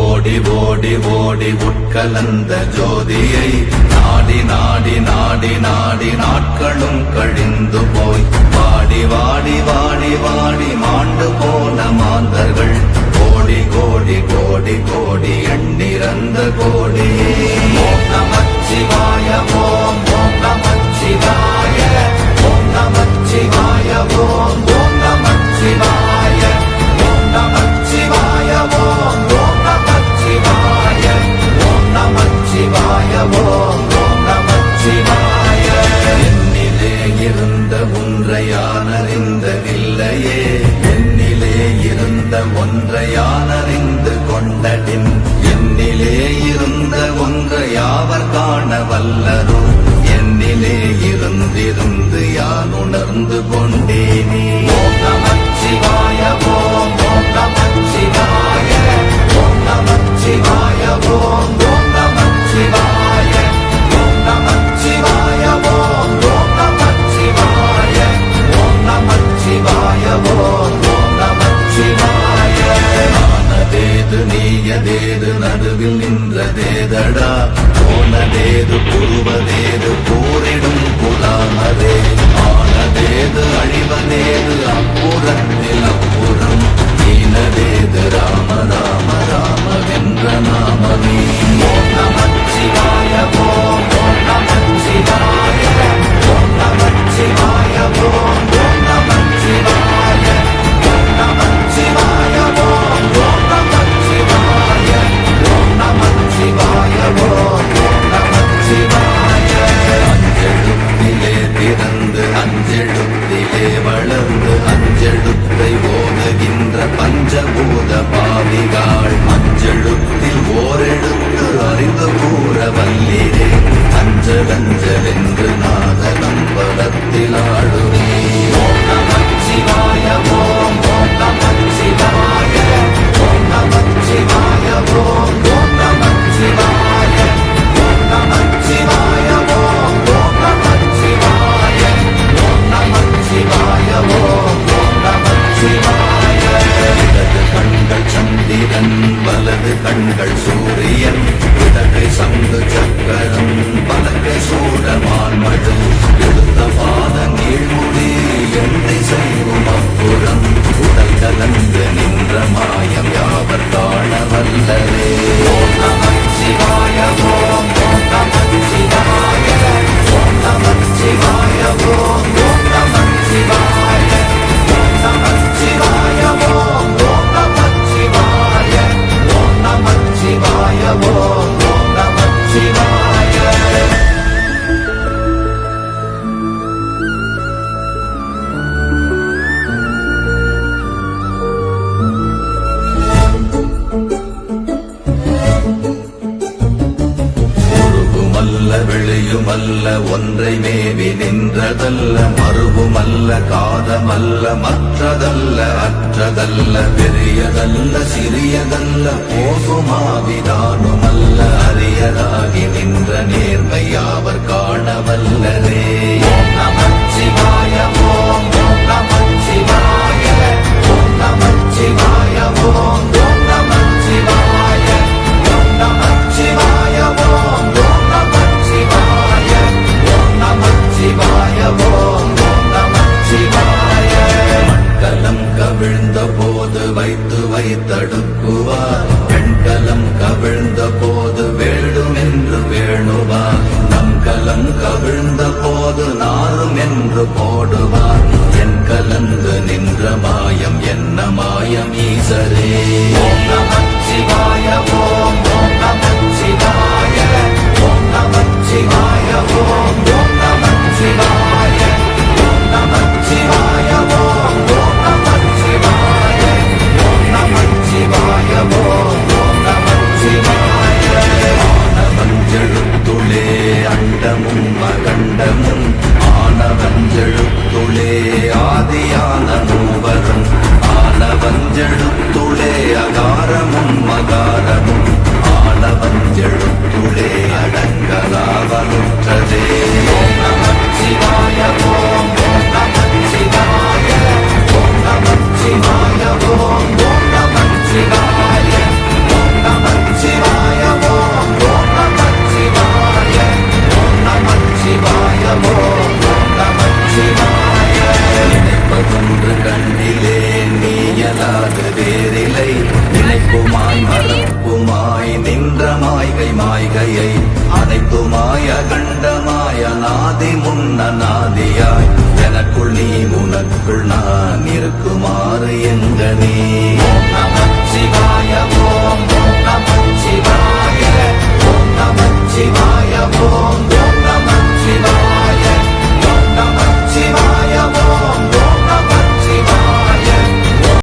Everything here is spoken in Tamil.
ஓடி ஓடி ஓடி உட்கலந்த ஜோதியை நாடி நாடி நாடி நாடி நாட்களும் கழிந்து போய். வாடி வாடி வாடி வாடி மாண்டு போன மாந்தர்கள். கோடி கோடி கோடி கோடி எண்ணிறந்த கோடியே. நமக்கு ஒன்றையே என்னிலே இருந்த ஒன்றையானறிந்து கொண்டடின். என்னிலே இருந்த ஒன்றையாவர் காண வல்லரோ என்னிலே இருந்திருந்து யான் உணர்ந்து கொண்டே? சந்திரன் வலது கண்கள் சூரியன் இடக்கை சங்கு சக்கரம் பலக்கை சூழமான் மழு எழுந்த பாதங்கீழ்முடி என்றதல்ல மறுவுமல்ல காதமல்ல மற்றதல்ல அற்றதல்ல பெரியதல்ல சிறியதல்ல போதுமாவிதானுமல்ல அறியதா விழுந்த போது நாரும் என்று போடுவ அயனாதி முன்னநாதியாய் எனக்குள் நீ உனக்குள் நான் இருக்குமாறு எங்க நீ? நமச்சிவாயமோ